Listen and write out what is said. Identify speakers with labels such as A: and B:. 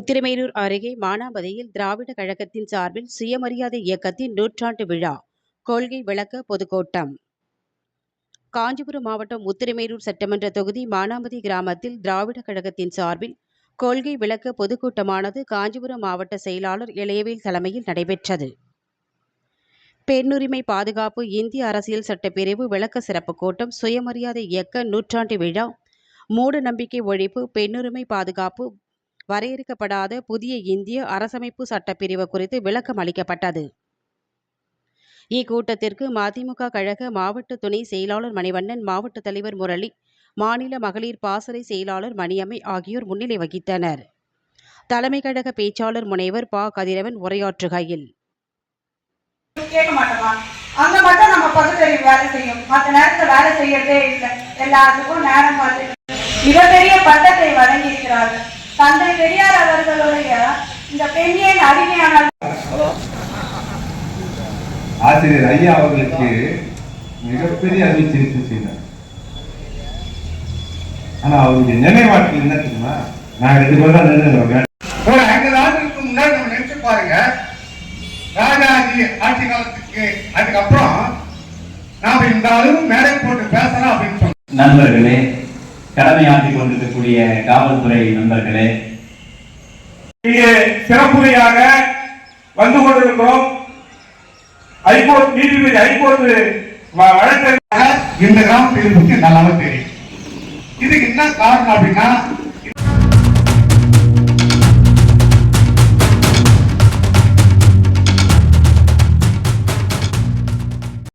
A: உத்திரமேரூர் அருகே மானாமதியில் திராவிட கழகத்தின் சார்பில் சுயமரியாதை இயக்கத்தின் நூற்றாண்டு விழா கொள்கை விளக்க பொதுக்கூட்டம். காஞ்சிபுரம் மாவட்டம் உத்திரமேரூர் சட்டமன்ற தொகுதி மானாமதி கிராமத்தில் திராவிட கழகத்தின் சார்பில் கொள்கை விளக்க பொதுக்கூட்டமானது காஞ்சிபுரம் மாவட்ட செயலாளர் இளையவேல் தலைமையில் நடைபெற்றது. பெண்ணுரிமை பாதுகாப்பு இந்திய அரசியல் சட்டப்பிரிவு விளக்க சிறப்பு கூட்டம் சுயமரியாதை இயக்க நூற்றாண்டு விழா மூட நம்பிக்கை ஒழிப்பு பெண்ணுரிமை பாதுகாப்பு வரையறுக்கப்படாத புதிய இந்திய அரசமைப்பு சட்டப்பிரிவு குறித்து விளக்கம் அளிக்கப்பட்டது. இக்கூட்டத்திற்கு மதிமுக கழக மாவட்ட துணை செயலாளர் மணிவண்ணன் மாவட்ட தலைவர் முரளி மாநில மகளிர் பாசறை செயலாளர் மணியம்மை ஆகியோர் முன்னிலை வகித்தனர். தலைமை கழக பேச்சாளர் முனைவர் பா. கதிரவன் உரையாற்றுகையில்.
B: கேட்க மாட்டோமா? அங்க மட்டும் நம்ம பகுத்தறிவு வேலை செய்யும். மற்ற வேலை செய்யறதே இல்லை. எல்லாத்துக்கும் நேரம் பார்த்து. மிகப்பெரிய பட்டத்தை வழங்கி இருக்கிறார்கள் தந்தை பெரியார் அவர்களுடைய இந்த பெண்ணின் அடிமையான
C: ஆசிரியர் ஐயா அவர்களுக்கு மிகப்பெரிய அறுவை சிகிச்சை செய்தார். ஆனா அவருடைய நினைவாற்றல் என்ன தெரியுமா? நான் ரெண்டு பேரும் தான் நினைவு
D: ஒரு ஐம்பது ஆண்டுகளுக்கு முன்னாடி நம்ம நினைச்சு பாருங்க. ராஜாஜி ஆட்சி காலத்துக்கு அதுக்கப்புறம் நாம இந்த அளவு மேடை போட்டு பேசலாம் அப்படின்னு சொன்னோம்.
E: நண்பர்களே கடமையாற்றிக் கொண்டிருக்கக்கூடிய காவல்துறை நண்பர்களே
F: இங்கே சிறப்புரையாக வந்து கொண்டிருக்கிறோம். ஹைகோர்ட் நீதிபதி ஹைகோர்ட் வ- வழக்கறிஞர்.
D: இந்த கிராமத்தை பத்தி நல்லாவே தெரியும். இதுக்கு என்ன காரணம் அப்படின்னா